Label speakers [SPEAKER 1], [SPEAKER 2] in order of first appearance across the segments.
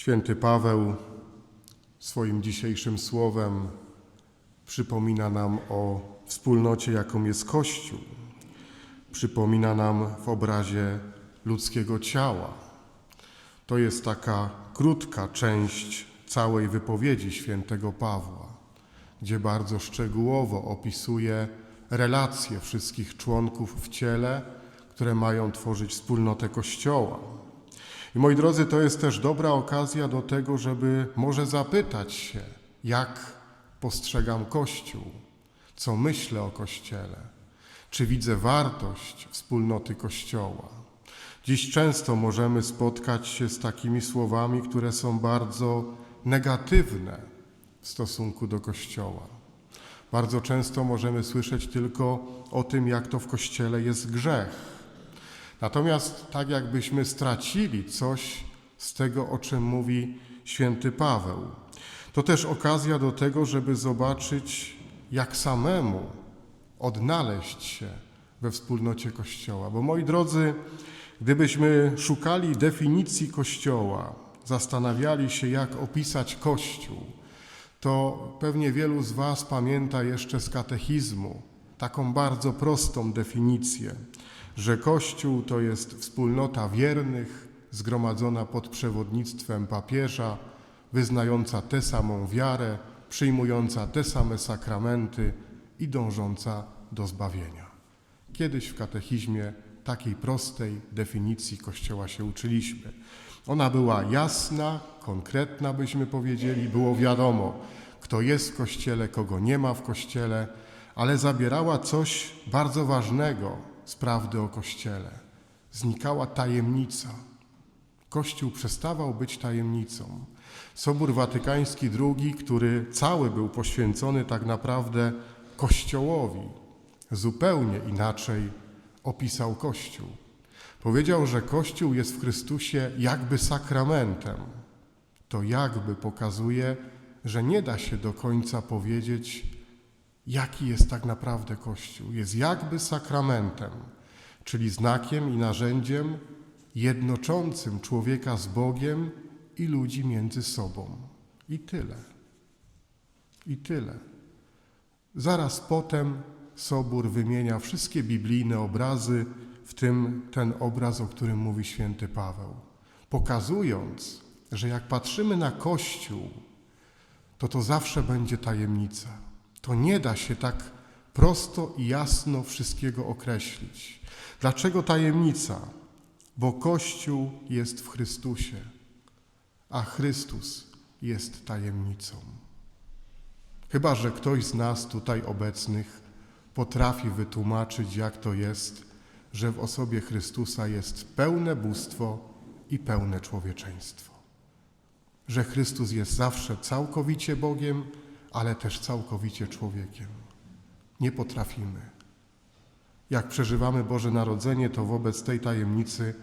[SPEAKER 1] Święty Paweł swoim dzisiejszym słowem przypomina nam o wspólnocie, jaką jest Kościół. Przypomina nam w obrazie ludzkiego ciała. To jest taka krótka część całej wypowiedzi świętego Pawła, gdzie bardzo szczegółowo opisuje relacje wszystkich członków w ciele, które mają tworzyć wspólnotę Kościoła. I moi drodzy, to jest też dobra okazja do tego, żeby może zapytać się, jak postrzegam Kościół, co myślę o Kościele, czy widzę wartość wspólnoty Kościoła. Dziś często możemy spotkać się z takimi słowami, które są bardzo negatywne w stosunku do Kościoła. Bardzo często możemy słyszeć tylko o tym, jak to w Kościele jest grzech. Natomiast tak jakbyśmy stracili coś z tego, o czym mówi święty Paweł. To też okazja do tego, żeby zobaczyć, jak samemu odnaleźć się we wspólnocie Kościoła. Bo moi drodzy, gdybyśmy szukali definicji Kościoła, zastanawiali się, jak opisać Kościół, to pewnie wielu z Was pamięta jeszcze z katechizmu taką bardzo prostą definicję, że Kościół to jest wspólnota wiernych, zgromadzona pod przewodnictwem papieża, wyznająca tę samą wiarę, przyjmująca te same sakramenty i dążąca do zbawienia. Kiedyś w katechizmie takiej prostej definicji Kościoła się uczyliśmy. Ona była jasna, konkretna, byśmy powiedzieli, było wiadomo, kto jest w Kościele, kogo nie ma w Kościele, ale zabierała coś bardzo ważnego z prawdy o Kościele. Znikała tajemnica. Kościół przestawał być tajemnicą. Sobór Watykański II, który cały był poświęcony tak naprawdę Kościołowi, zupełnie inaczej opisał Kościół. Powiedział, że Kościół jest w Chrystusie jakby sakramentem. To jakby pokazuje, że nie da się do końca powiedzieć, jaki jest tak naprawdę Kościół. Jest jakby sakramentem, czyli znakiem i narzędziem jednoczącym człowieka z Bogiem i ludzi między sobą. I tyle. I tyle. Zaraz potem Sobór wymienia wszystkie biblijne obrazy, w tym ten obraz, o którym mówi święty Paweł, pokazując, że jak patrzymy na Kościół, to to zawsze będzie tajemnica. To nie da się tak prosto i jasno wszystkiego określić. Dlaczego tajemnica? Bo Kościół jest w Chrystusie, a Chrystus jest tajemnicą. Chyba, że ktoś z nas tutaj obecnych potrafi wytłumaczyć, jak to jest, że w osobie Chrystusa jest pełne bóstwo i pełne człowieczeństwo. Że Chrystus jest zawsze całkowicie Bogiem, ale też całkowicie człowiekiem. Nie potrafimy. Jak przeżywamy Boże Narodzenie, to wobec tej tajemnicy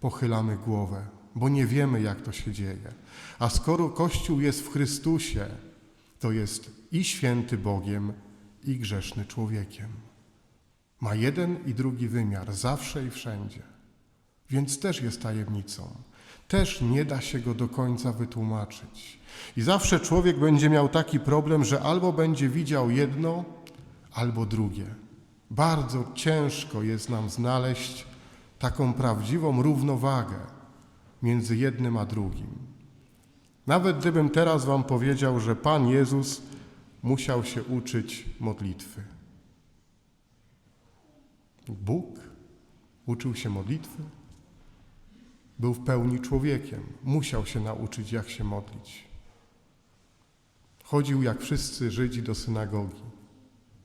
[SPEAKER 1] pochylamy głowę, bo nie wiemy, jak to się dzieje. A skoro Kościół jest w Chrystusie, to jest i święty Bogiem, i grzeszny człowiekiem. Ma jeden i drugi wymiar, zawsze i wszędzie. Więc też jest tajemnicą. Też nie da się go do końca wytłumaczyć. I zawsze człowiek będzie miał taki problem, że albo będzie widział jedno, albo drugie. Bardzo ciężko jest nam znaleźć taką prawdziwą równowagę między jednym a drugim. Nawet gdybym teraz Wam powiedział, że Pan Jezus musiał się uczyć modlitwy. Bóg uczył się modlitwy, był w pełni człowiekiem, musiał się nauczyć, jak się modlić. Chodził jak wszyscy Żydzi do synagogi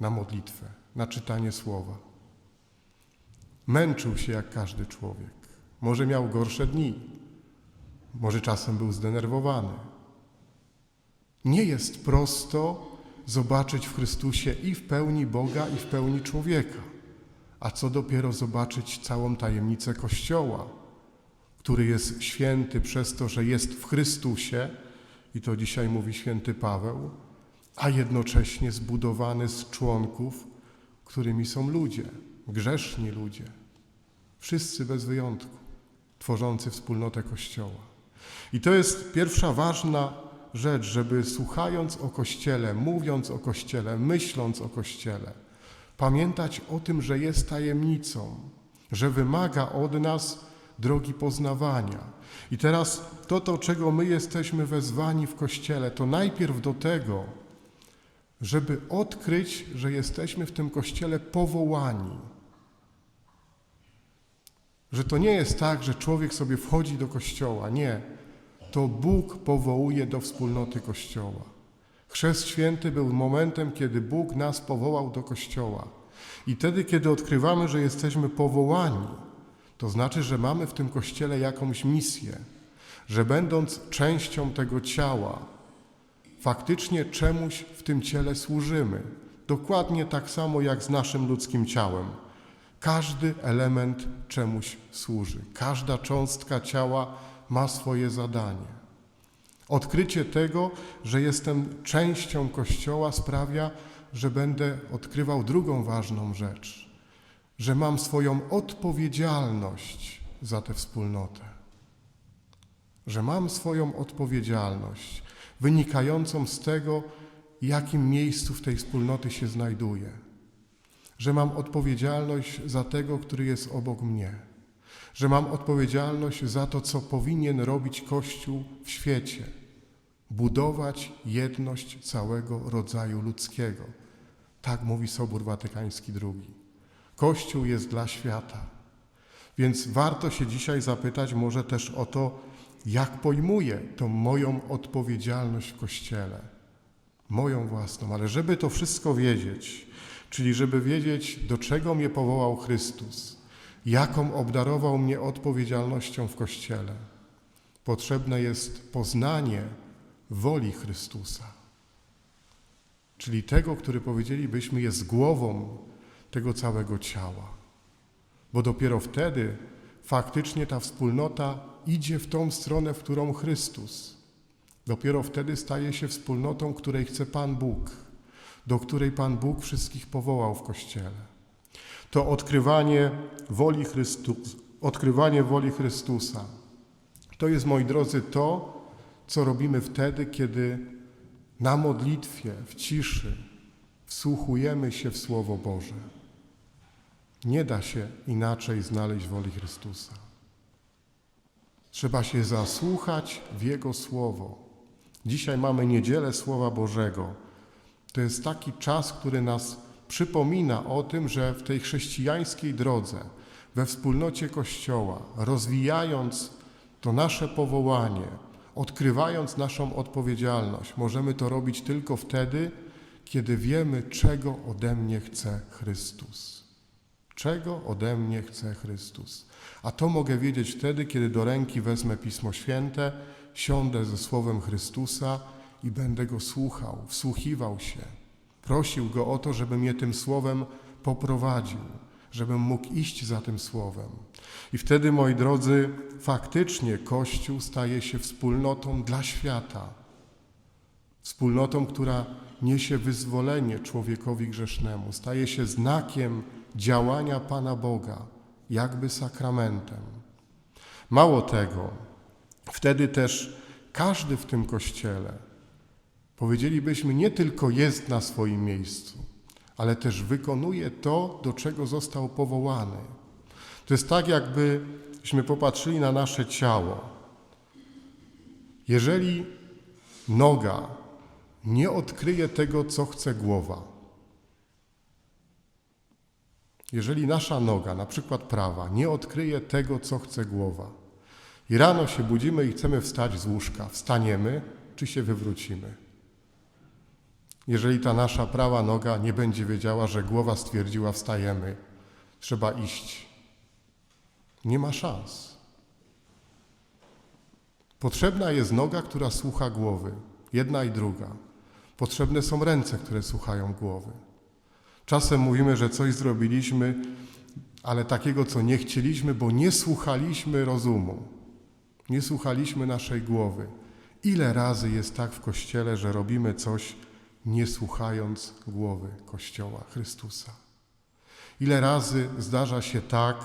[SPEAKER 1] na modlitwę, na czytanie słowa. Męczył się jak każdy człowiek. Może miał gorsze dni, może czasem był zdenerwowany. Nie jest prosto zobaczyć w Chrystusie i w pełni Boga, i w pełni człowieka. A co dopiero zobaczyć całą tajemnicę Kościoła, który jest święty przez to, że jest w Chrystusie, i to dzisiaj mówi święty Paweł, a jednocześnie zbudowany z członków, którymi są ludzie, grzeszni ludzie, wszyscy bez wyjątku, tworzący wspólnotę Kościoła. I to jest pierwsza ważna rzecz, żeby słuchając o Kościele, mówiąc o Kościele, myśląc o Kościele, pamiętać o tym, że jest tajemnicą, że wymaga od nas drogi poznawania. I teraz to, do czego my jesteśmy wezwani w Kościele, to najpierw do tego, żeby odkryć, że jesteśmy w tym Kościele powołani. Że to nie jest tak, że człowiek sobie wchodzi do Kościoła. Nie. To Bóg powołuje do wspólnoty Kościoła. Chrzest Święty był momentem, kiedy Bóg nas powołał do Kościoła. I wtedy, kiedy odkrywamy, że jesteśmy powołani, to znaczy, że mamy w tym Kościele jakąś misję, że będąc częścią tego ciała, faktycznie czemuś w tym ciele służymy. Dokładnie tak samo jak z naszym ludzkim ciałem. Każdy element czemuś służy. Każda cząstka ciała ma swoje zadanie. Odkrycie tego, że jestem częścią Kościoła, sprawia, że będę odkrywał drugą ważną rzecz, że mam swoją odpowiedzialność za tę wspólnotę. Że mam swoją odpowiedzialność wynikającą z tego, jakim miejscu w tej wspólnoty się znajduję. Że mam odpowiedzialność za tego, który jest obok mnie. Że mam odpowiedzialność za to, co powinien robić Kościół w świecie. Budować jedność całego rodzaju ludzkiego. Tak mówi Sobór Watykański II. Kościół jest dla świata. Więc warto się dzisiaj zapytać może też o to, jak pojmuję tą moją odpowiedzialność w Kościele, moją własną, ale żeby to wszystko wiedzieć, czyli żeby wiedzieć, do czego mnie powołał Chrystus, jaką obdarował mnie odpowiedzialnością w Kościele, potrzebne jest poznanie woli Chrystusa, czyli tego, który powiedzielibyśmy jest głową tego całego ciała. Bo dopiero wtedy faktycznie ta wspólnota idzie w tą stronę, w którą Chrystus. Dopiero wtedy staje się wspólnotą, której chce Pan Bóg, do której Pan Bóg wszystkich powołał w Kościele. To odkrywanie woli Chrystusa, odkrywanie woli Chrystusa. To jest, moi drodzy, to, co robimy wtedy, kiedy na modlitwie, w ciszy wsłuchujemy się w Słowo Boże. Nie da się inaczej znaleźć woli Chrystusa. Trzeba się zasłuchać w Jego Słowo. Dzisiaj mamy niedzielę Słowa Bożego. To jest taki czas, który nas przypomina o tym, że w tej chrześcijańskiej drodze, we wspólnocie Kościoła, rozwijając to nasze powołanie, odkrywając naszą odpowiedzialność, możemy to robić tylko wtedy, kiedy wiemy, czego ode mnie chce Chrystus. Czego ode mnie chce Chrystus? A to mogę wiedzieć wtedy, kiedy do ręki wezmę Pismo Święte, siądę ze Słowem Chrystusa i będę Go słuchał, wsłuchiwał się. Prosił Go o to, żeby mnie tym Słowem poprowadził, żebym mógł iść za tym Słowem. I wtedy, moi drodzy, faktycznie Kościół staje się wspólnotą dla świata. Wspólnotą, która niesie wyzwolenie człowiekowi grzesznemu, staje się znakiem działania Pana Boga, jakby sakramentem. Mało tego, wtedy też każdy w tym kościele, powiedzielibyśmy, nie tylko jest na swoim miejscu, ale też wykonuje to, do czego został powołany. To jest tak, jakbyśmy popatrzyli na nasze ciało. Jeżeli noga nie odkryje tego, co chce głowa, jeżeli nasza noga, na przykład prawa, nie odkryje tego, co chce głowa, i rano się budzimy i chcemy wstać z łóżka, wstaniemy czy się wywrócimy? Jeżeli ta nasza prawa noga nie będzie wiedziała, że głowa stwierdziła, wstajemy, trzeba iść, nie ma szans. Potrzebna jest noga, która słucha głowy, jedna i druga. Potrzebne są ręce, które słuchają głowy. Czasem mówimy, że coś zrobiliśmy, ale takiego, co nie chcieliśmy, bo nie słuchaliśmy rozumu, nie słuchaliśmy naszej głowy. Ile razy jest tak w Kościele, że robimy coś, nie słuchając głowy Kościoła Chrystusa? Ile razy zdarza się tak,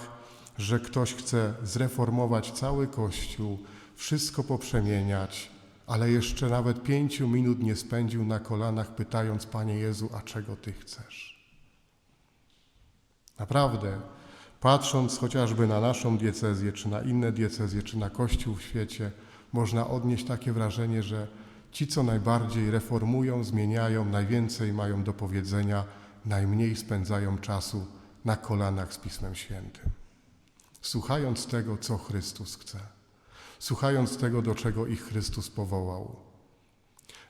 [SPEAKER 1] że ktoś chce zreformować cały Kościół, wszystko poprzemieniać, ale jeszcze nawet pięciu minut nie spędził na kolanach, pytając Panie Jezu, a czego Ty chcesz? Naprawdę, patrząc chociażby na naszą diecezję, czy na inne diecezje, czy na Kościół w świecie, można odnieść takie wrażenie, że ci, co najbardziej reformują, zmieniają, najwięcej mają do powiedzenia, najmniej spędzają czasu na kolanach z Pismem Świętym. Słuchając tego, co Chrystus chce, słuchając tego, do czego ich Chrystus powołał.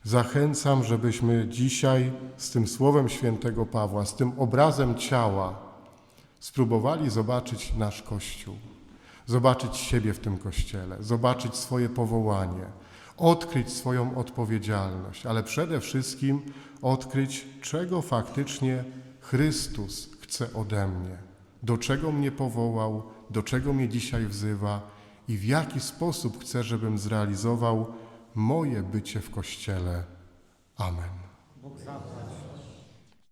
[SPEAKER 1] Zachęcam, żebyśmy dzisiaj z tym słowem świętego Pawła, z tym obrazem ciała, spróbowali zobaczyć nasz Kościół, zobaczyć siebie w tym Kościele, zobaczyć swoje powołanie, odkryć swoją odpowiedzialność, ale przede wszystkim odkryć, czego faktycznie Chrystus chce ode mnie, do czego mnie powołał, do czego mnie dzisiaj wzywa i w jaki sposób chce, żebym zrealizował moje bycie w Kościele. Amen.